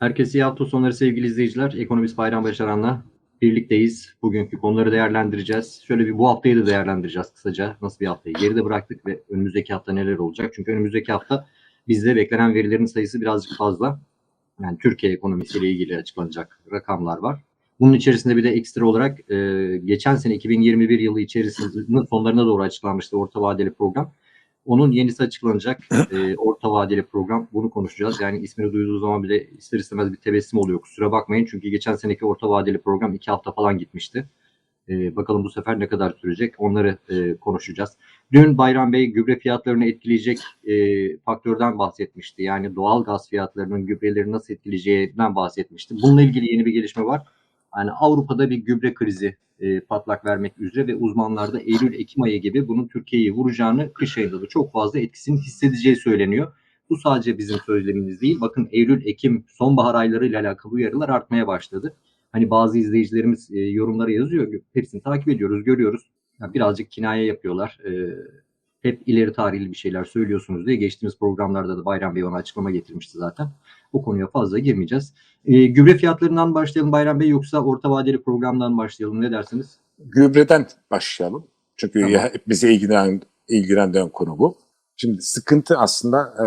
Herkese iyi hafta sonları sevgili izleyiciler. Ekonomist Bayram Başaran'la birlikteyiz. Bugünkü konuları değerlendireceğiz. Şöyle bir bu haftayı da değerlendireceğiz kısaca. Nasıl bir haftayı geride bıraktık ve önümüzdeki hafta neler olacak? Çünkü önümüzdeki hafta bizde beklenen verilerin sayısı birazcık fazla. Yani Türkiye ekonomisiyle ilgili açıklanacak rakamlar var. Bunun içerisinde bir de ekstra olarak e, geçen sene 2021 yılı içerisinde sonlarına doğru açıklanmıştı orta vadeli program. Onun yenisi açıklanacak. E, orta vadeli program. Bunu konuşacağız. Yani ismini duyduğu zaman bile ister istemez bir tebessüm oluyor. Kusura bakmayın. Çünkü geçen seneki orta vadeli program iki hafta falan gitmişti. E, bakalım bu sefer ne kadar sürecek? Onları e, konuşacağız. Dün Bayram Bey gübre fiyatlarını etkileyecek e, faktörden bahsetmişti. Yani doğal gaz fiyatlarının gübreleri nasıl etkileyeceğinden bahsetmişti. Bununla ilgili yeni bir gelişme var. Yani Avrupa'da bir gübre krizi e, patlak vermek üzere ve uzmanlar da Eylül-Ekim ayı gibi bunun Türkiye'yi vuracağını, kış ayında da çok fazla etkisini hissedeceği söyleniyor. Bu sadece bizim söylemimiz değil. Bakın Eylül-Ekim sonbahar aylarıyla alakalı uyarılar artmaya başladı. Hani bazı izleyicilerimiz e, yorumlara yazıyor. Hepsini takip ediyoruz, görüyoruz. Yani birazcık kinaye yapıyorlar. E, hep ileri tarihli bir şeyler söylüyorsunuz diye geçtiğimiz programlarda da Bayram Bey ona açıklama getirmişti zaten. Bu konuya fazla girmeyeceğiz. E, gübre fiyatlarından başlayalım Bayram Bey yoksa orta vadeli programdan başlayalım ne dersiniz? Gübreden başlayalım. Çünkü Tamam. ya, bizi ilgilen, ilgilendiren konu bu. Şimdi sıkıntı aslında e,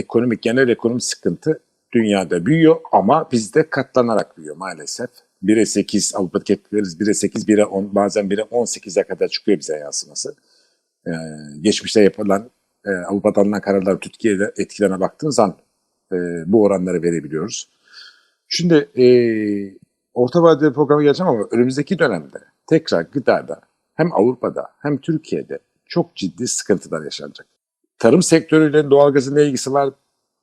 ekonomik, genel ekonomik sıkıntı dünyada büyüyor ama bizde katlanarak büyüyor maalesef. 1'e 8 Avrupa tepkileriz 1'e 8, 1'e 10 bazen 1'e 18'e kadar çıkıyor bize yansıması. E, geçmişte yapılan e, Avrupa'da alınan kararlar Türkiye'de etkilerine baktığımız zaman e, bu oranları verebiliyoruz. Şimdi e, orta vadeli programa geleceğim ama önümüzdeki dönemde tekrar gıdada hem Avrupa'da hem Türkiye'de çok ciddi sıkıntılar yaşanacak. Tarım sektörüyle doğalgazın ne ilgisi var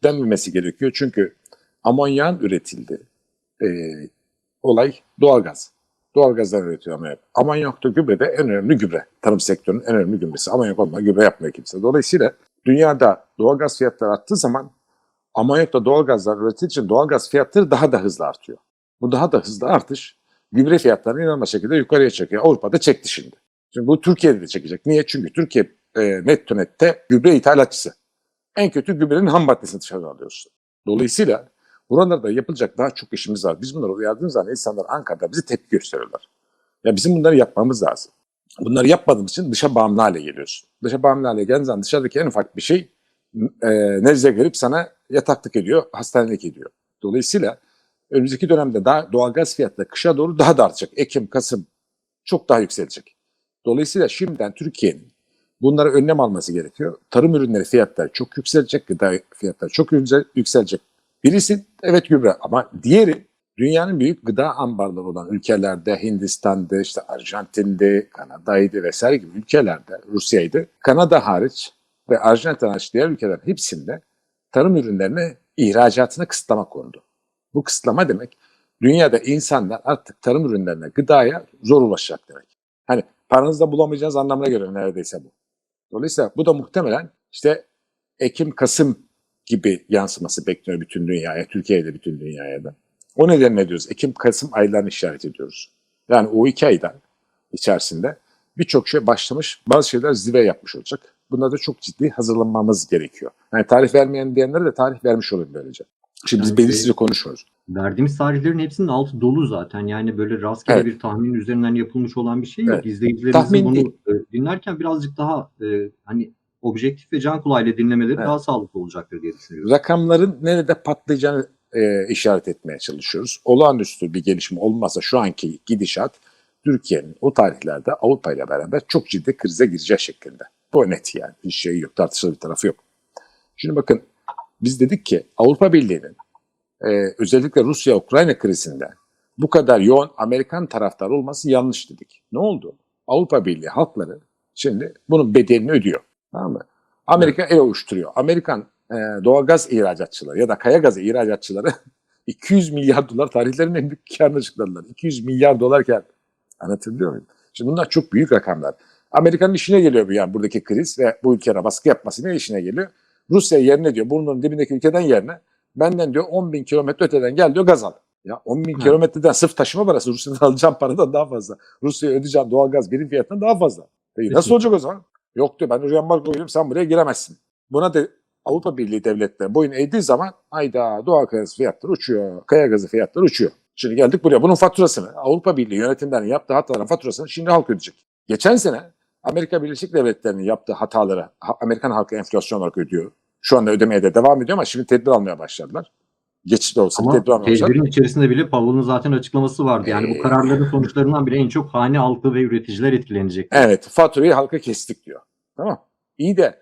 denmemesi gerekiyor. Çünkü amonyan üretildi. E, olay doğalgaz. Doğalgazdan üretiyor amonyak. Amonyak da gübre de en önemli gübre. Tarım sektörünün en önemli gübresi. Amonyak olmadan gübre yapmıyor kimse. Dolayısıyla dünyada doğalgaz fiyatları arttığı zaman amonyakla doğalgazlar üretildiği için doğalgaz fiyatları daha da hızlı artıyor. Bu daha da hızlı artış gübre fiyatlarını inanılmaz şekilde yukarıya çekiyor. Avrupa'da çekti şimdi. Şimdi bu Türkiye'de de çekecek. Niye? Çünkü Türkiye e, netto nette gübre ithalatçısı. En kötü gübrenin ham maddesini dışarıdan alıyoruz. Dolayısıyla buralarda yapılacak daha çok işimiz var. Biz bunları uyardığımız zaman insanlar Ankara'da bize tepki gösteriyorlar. Ya bizim bunları yapmamız lazım. Bunları yapmadığımız için dışa bağımlı hale geliyorsun. Dışa bağımlı hale geldiğin zaman dışarıdaki en ufak bir şey e, nezle gelip sana yataklık ediyor, hastanelik ediyor. Dolayısıyla önümüzdeki dönemde daha doğalgaz fiyatları kışa doğru daha da artacak. Ekim, Kasım çok daha yükselecek. Dolayısıyla şimdiden Türkiye'nin bunlara önlem alması gerekiyor. Tarım ürünleri fiyatları çok yükselecek, gıda fiyatları çok yüksel- yükselecek. Birisi evet gübre ama diğeri dünyanın büyük gıda ambarları olan ülkelerde Hindistan'da, işte Arjantin'de, Kanada'ydı vesaire gibi ülkelerde, Rusya'ydı. Kanada hariç ve Arjantin hariç diğer ülkeler hepsinde tarım ürünlerine ihracatına kısıtlama kondu. Bu kısıtlama demek dünyada insanlar artık tarım ürünlerine, gıdaya zor ulaşacak demek. Hani paranızda bulamayacağınız anlamına geliyor neredeyse bu. Dolayısıyla bu da muhtemelen işte Ekim, Kasım gibi yansıması bekleniyor bütün dünyaya, Türkiye'de bütün dünyaya da. O nedenle diyoruz Ekim, Kasım aylarını işaret ediyoruz. Yani o iki aydan içerisinde birçok şey başlamış, bazı şeyler zirve yapmış olacak. Buna da çok ciddi hazırlanmamız gerekiyor. Yani tarih vermeyen diyenlere de tarih vermiş olalım böylece. Şimdi biz Yani belirsizce konuşuyoruz. Verdiğimiz tarihlerin hepsinin altı dolu zaten. Yani böyle rastgele Evet. bir tahmin üzerinden yapılmış olan bir şey yok. Evet. İzleyicilerimizin bunu değil. e, dinlerken birazcık daha e, hani objektif ve can kulağıyla dinlemeleri Evet. daha sağlıklı olacaktır diye düşünüyorum. rakamların nerede patlayacağını e, işaret etmeye çalışıyoruz. Olağanüstü bir gelişme olmazsa şu anki gidişat Türkiye'nin o tarihlerde Avrupa ile beraber çok ciddi krize gireceği şeklinde. Bu net yani. Hiç şey yok. Tartışılır bir tarafı yok. Şimdi bakın biz dedik ki Avrupa Birliği'nin e, özellikle Rusya-Ukrayna krizinde bu kadar yoğun Amerikan taraftarı olması yanlış dedik. Ne oldu? Avrupa Birliği halkları şimdi bunun bedelini ödüyor. Tamam mı? Amerika el ovuşturuyor. Amerikan e, doğalgaz ihracatçıları ya da kaya gazı ihracatçıları 200 milyar dolar tarihlerin en büyük karını açıkladılar. 200 milyar dolar kar. Anlatabiliyor muyum? Şimdi bunlar çok büyük rakamlar. Amerika'nın işine geliyor bu yani buradaki kriz ve bu ülkelere baskı yapması ne işine geliyor? Rusya yerine diyor burnunun dibindeki ülkeden yerine benden diyor 10 bin kilometre öteden gel diyor gaz al. Ya 10 bin kilometreden sırf taşıma parası Rusya'dan alacağım paradan daha fazla. Rusya'ya ödeyeceğim doğalgaz birim fiyatından daha fazla. Peki nasıl Peki. olacak o zaman? Yok diyor ben embargo koyuyorum sen buraya giremezsin. Buna da Avrupa Birliği devletleri boyun eğdiği zaman ayda doğal gaz fiyatları uçuyor, kaya gazı fiyatları uçuyor. Şimdi geldik buraya. Bunun faturasını Avrupa Birliği yönetimlerinin yaptığı hataların faturasını şimdi halk ödeyecek. Geçen sene Amerika Birleşik Devletleri'nin yaptığı hataları ha- Amerikan halkı enflasyon olarak ödüyor. Şu anda ödemeye de devam ediyor ama şimdi tedbir almaya başladılar. Geçici de olsa Ama almaya başladılar. tedbirin içerisinde bile Powell'ın zaten açıklaması vardı. Yani Ee, bu kararların sonuçlarından bile en çok hane halkı ve üreticiler etkilenecek. Evet faturayı halka kestik diyor. Tamam. İyi de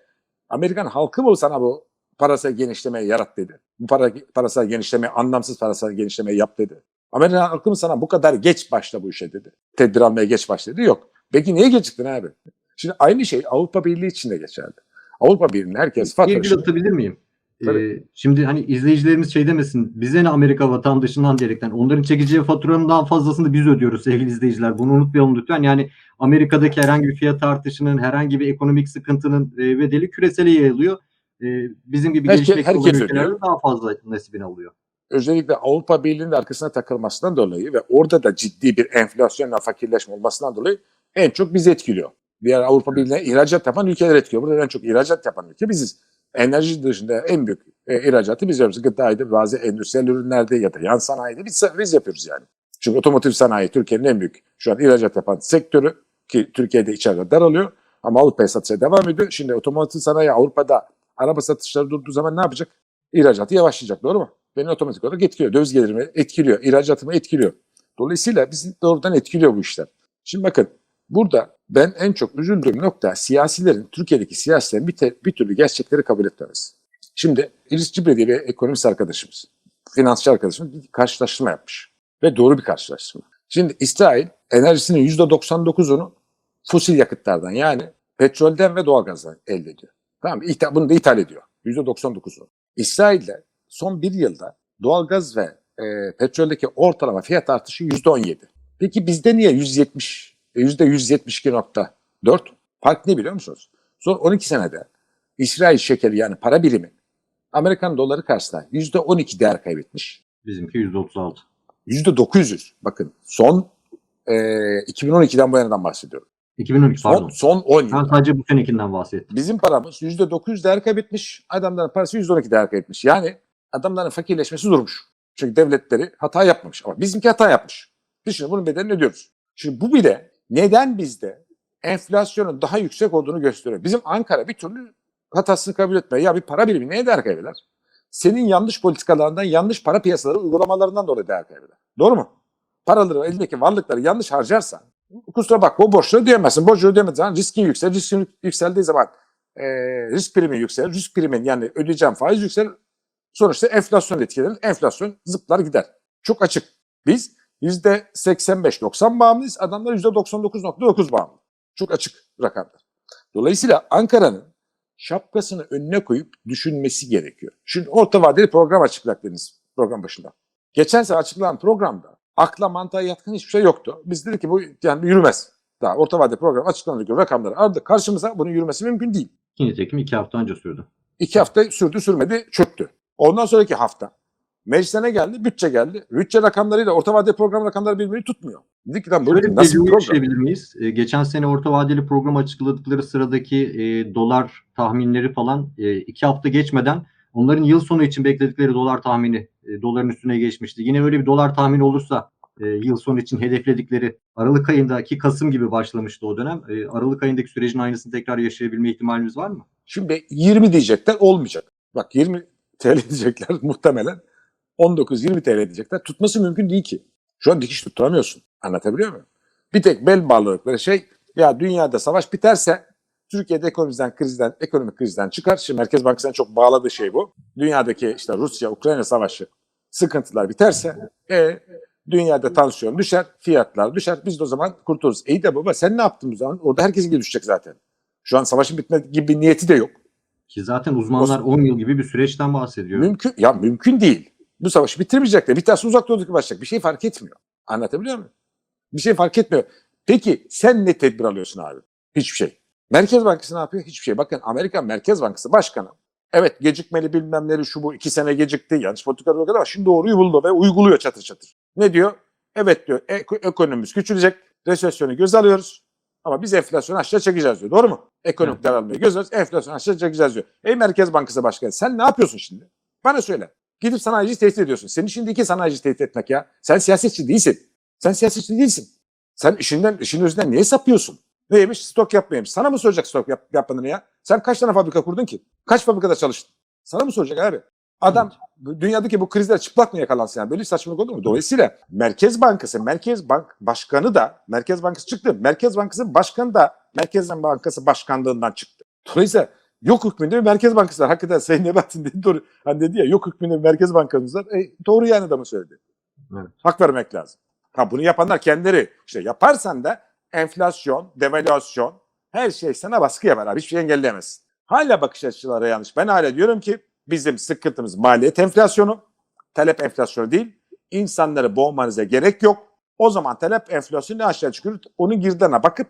Amerikan halkı mı sana bu parasal genişlemeyi yarat dedi. Bu para, parasal genişlemeyi, anlamsız parasal genişlemeyi yap dedi. Amerikan halkı mı sana bu kadar geç başla bu işe dedi. Tedbir almaya geç başla dedi. Yok. Peki niye geciktin abi? Şimdi aynı şey Avrupa Birliği için de geçerli. Avrupa Birliği'nin herkes Bir virgül faturasını... atabilir miyim? Tabii. Ee, şimdi hani izleyicilerimiz şey demesin, bize ne Amerika vatandaşından diyerekten onların çekeceği faturanın daha fazlasını biz ödüyoruz sevgili izleyiciler. Bunu unutmayalım lütfen. Yani Amerika'daki herhangi bir fiyat artışının, herhangi bir ekonomik sıkıntının e, bedeli küresele yayılıyor. E, bizim gibi Herkes- gelişmekte olan herkes ülkelerde daha fazla nasibini alıyor. özellikle Avrupa Birliği'nin arkasına takılmasından dolayı ve orada da ciddi bir enflasyonla fakirleşme olmasından dolayı en çok bizi etkiliyor. Diğer Avrupa Birliği'ne ihracat yapan ülkeler etkiliyor. Burada en çok ihracat yapan ülke biziz. Enerji dışında en büyük e, ihracatı biz yapıyoruz. Gıdaydı, bazı endüstriyel ürünlerde ya da yan sanayide biz, biz yapıyoruz yani. Çünkü otomotiv sanayi Türkiye'nin en büyük şu an ihracat yapan sektörü ki Türkiye'de içeride daralıyor ama Avrupa'ya satışa devam ediyor. Şimdi otomotiv sanayi Avrupa'da araba satışları durduğu zaman ne yapacak? İhracatı yavaşlayacak doğru mu? Beni otomatik olarak etkiliyor. Döviz gelirimi etkiliyor. ihracatımı etkiliyor. Dolayısıyla bizi doğrudan etkiliyor bu işler. Şimdi bakın burada ben en çok üzüldüğüm nokta siyasilerin, Türkiye'deki siyasilerin bir, te- bir türlü gerçekleri kabul etmemesi. Şimdi İris Cibre diye bir ekonomist arkadaşımız, finansçı arkadaşımız bir karşılaştırma yapmış. Ve doğru bir karşılaştırma. Şimdi İsrail enerjisinin %99'unu fosil yakıtlardan yani petrolden ve doğalgazdan elde ediyor. Tamam mı? İthal- Bunu da ithal ediyor. %99'u. İsrail'de son bir yılda doğalgaz ve e, petroldeki ortalama fiyat artışı %17. Peki bizde niye 170, e, %172.4? Fark ne biliyor musunuz? Son 12 senede İsrail şekeri yani para birimi Amerikan doları karşısında %12 değer kaybetmiş. Bizimki %36. %900 bakın son e, 2012'den bu yanadan bahsediyorum. 2012 Son, pardon. son 10 yıl. Ben sadece bu senekinden bahsettim. Bizim paramız %900 değer kaybetmiş, adamların parası %12 değer kaybetmiş. Yani adamların fakirleşmesi durmuş. Çünkü devletleri hata yapmamış ama bizimki hata yapmış. Biz şimdi bunun bedelini ödüyoruz. Şimdi bu bile neden bizde enflasyonun daha yüksek olduğunu gösteriyor. Bizim Ankara bir türlü hatasını kabul etmiyor. Ya bir para birimi neye değer kaybeder? Senin yanlış politikalarından, yanlış para piyasaları uygulamalarından dolayı değer kaybeder. Doğru mu? Paraları, elindeki varlıkları yanlış harcarsan, kusura bakma o borçları ödeyemezsin. Borcu ödeyemediğin zaman riskin yükselir. Riskin yükseldiği zaman e, risk primi yükselir. Risk primin yani ödeyeceğim faiz yükselir. Sonuçta enflasyon etkilenir. Enflasyon zıplar gider. Çok açık. Biz %85-90 bağımlıyız. Adamlar %99.9 bağımlı. Çok açık rakamlar. Dolayısıyla Ankara'nın şapkasını önüne koyup düşünmesi gerekiyor. Şimdi orta vadeli program açıkladık dediniz program başında. Geçen sene açıklanan programda akla mantığa yatkın hiçbir şey yoktu. Biz dedik ki bu yani yürümez. Daha orta vadeli program açıklanırken rakamları aradık. Karşımıza bunun yürümesi mümkün değil. Ki nitekim iki hafta önce sürdü. İki hafta sürdü sürmedi çöktü. Ondan sonraki hafta meclise geldi? Bütçe geldi. Bütçe rakamlarıyla orta vadeli program rakamları birbirini tutmuyor. Dedik ki lan Şöyle böyle bir nasıl bir program? miyiz? E, geçen sene orta vadeli program açıkladıkları sıradaki e, dolar tahminleri falan e, iki hafta geçmeden onların yıl sonu için bekledikleri dolar tahmini e, doların üstüne geçmişti. Yine öyle bir dolar tahmini olursa e, yıl sonu için hedefledikleri Aralık ayındaki Kasım gibi başlamıştı o dönem. E, Aralık ayındaki sürecin aynısını tekrar yaşayabilme ihtimalimiz var mı? Şimdi 20 diyecekler olmayacak. Bak 20 TL diyecekler muhtemelen 19-20 TL diyecekler. Tutması mümkün değil ki. Şu an dikiş tutturamıyorsun. Anlatabiliyor muyum? Bir tek bel bağladıkları şey ya dünyada savaş biterse Türkiye'de ekonomiden krizden, ekonomik krizden çıkar. Şimdi Merkez Bankası'nın çok bağladığı şey bu. Dünyadaki işte Rusya-Ukrayna savaşı sıkıntılar biterse e, dünyada tansiyon düşer, fiyatlar düşer. Biz de o zaman kurtuluruz. İyi de baba sen ne yaptın o zaman? Orada herkesin gibi düşecek zaten. Şu an savaşın bitme gibi bir niyeti de yok. Ki zaten uzmanlar 10 yıl gibi bir süreçten bahsediyor. Mümkün ya mümkün değil. Bu savaşı bitirmeyecekler. Biterse uzak doğudaki başlayacak. Bir şey fark etmiyor. Anlatabiliyor muyum? Bir şey fark etmiyor. Peki sen ne tedbir alıyorsun abi? Hiçbir şey. Merkez Bankası ne yapıyor? Hiçbir şey. Bakın Amerikan Merkez Bankası Başkanı evet gecikmeli bilmemleri şu bu iki sene gecikti. Yanlış politikalar yok ama şimdi doğruyu buldu ve uyguluyor çatır çatır. Ne diyor? Evet diyor ek- ekonomimiz küçülecek. Resesyonu göz alıyoruz. Ama biz enflasyonu aşağı çekeceğiz diyor. Doğru mu? Ekonomik daralmayı göz önünde enflasyonu aşağı çekeceğiz diyor. Ey Merkez Bankası Başkanı sen ne yapıyorsun şimdi? Bana söyle. Gidip sanayici tehdit ediyorsun. Senin şimdi iki sanayici tehdit etmek ya. Sen siyasetçi değilsin. Sen siyasetçi değilsin. Sen işinden, işin özünden niye sapıyorsun? Neymiş? Stok yapmayaymış. Sana mı soracak stok yap, yapmadığını ya? Sen kaç tane fabrika kurdun ki? Kaç fabrikada çalıştın? Sana mı soracak abi? Adam dünyadaki bu krizler çıplak mı yakalansın yani? Böyle saçmalık olur mu? Dolayısıyla Merkez Bankası, Merkez Bank Başkanı da, Merkez Bankası çıktı. Merkez Bankası Başkanı da Merkez Bankası Başkanlığından çıktı. Dolayısıyla yok hükmünde bir Merkez Bankası var. Hakikaten Sayın Nebat'ın dediği doğru. Hani dedi ya yok hükmünde bir Merkez Bankamız var. E, doğru yani adamı söyledi. Evet. Hak vermek lazım. Ha bunu yapanlar kendileri. İşte yaparsan da enflasyon, devalüasyon her şey sana baskı yapar abi. Hiçbir şey engelleyemezsin. Hala bakış açıları yanlış. Ben hala diyorum ki bizim sıkıntımız maliyet enflasyonu, talep enflasyonu değil. İnsanları boğmanıza gerek yok. O zaman talep enflasyonu aşağı çıkıyor? Onun girdana bakıp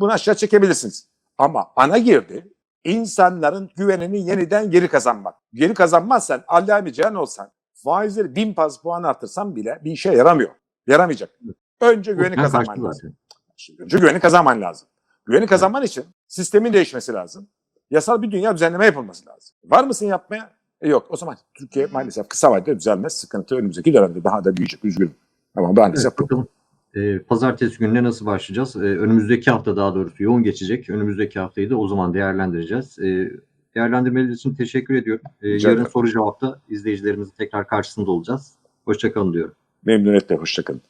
bunu aşağı çekebilirsiniz. Ama ana girdi insanların güvenini yeniden geri kazanmak. Geri kazanmazsan Allame Cihan olsan faizleri bin pas puan artırsan bile bir işe yaramıyor. Yaramayacak. Önce güveni Ben kazanman lazım. zaten. Önce güveni kazanman lazım. Güveni kazanman için sistemin değişmesi lazım. Yasal bir dünya düzenleme yapılması lazım. Var mısın yapmaya? E yok. O zaman Türkiye maalesef kısa vadede düzelmez. Sıkıntı önümüzdeki dönemde daha da büyüyecek. Üzgünüm. Ama maalesef Evet, bu. Ee, pazartesi gününe nasıl başlayacağız? Ee, önümüzdeki hafta daha doğrusu yoğun geçecek. Önümüzdeki haftayı da o zaman değerlendireceğiz. Ee, değerlendirmeleri için teşekkür ediyorum. Rica yarın soru cevapta izleyicilerimizin tekrar karşısında olacağız. Hoşçakalın diyorum. Memnuniyetle. Hoşçakalın.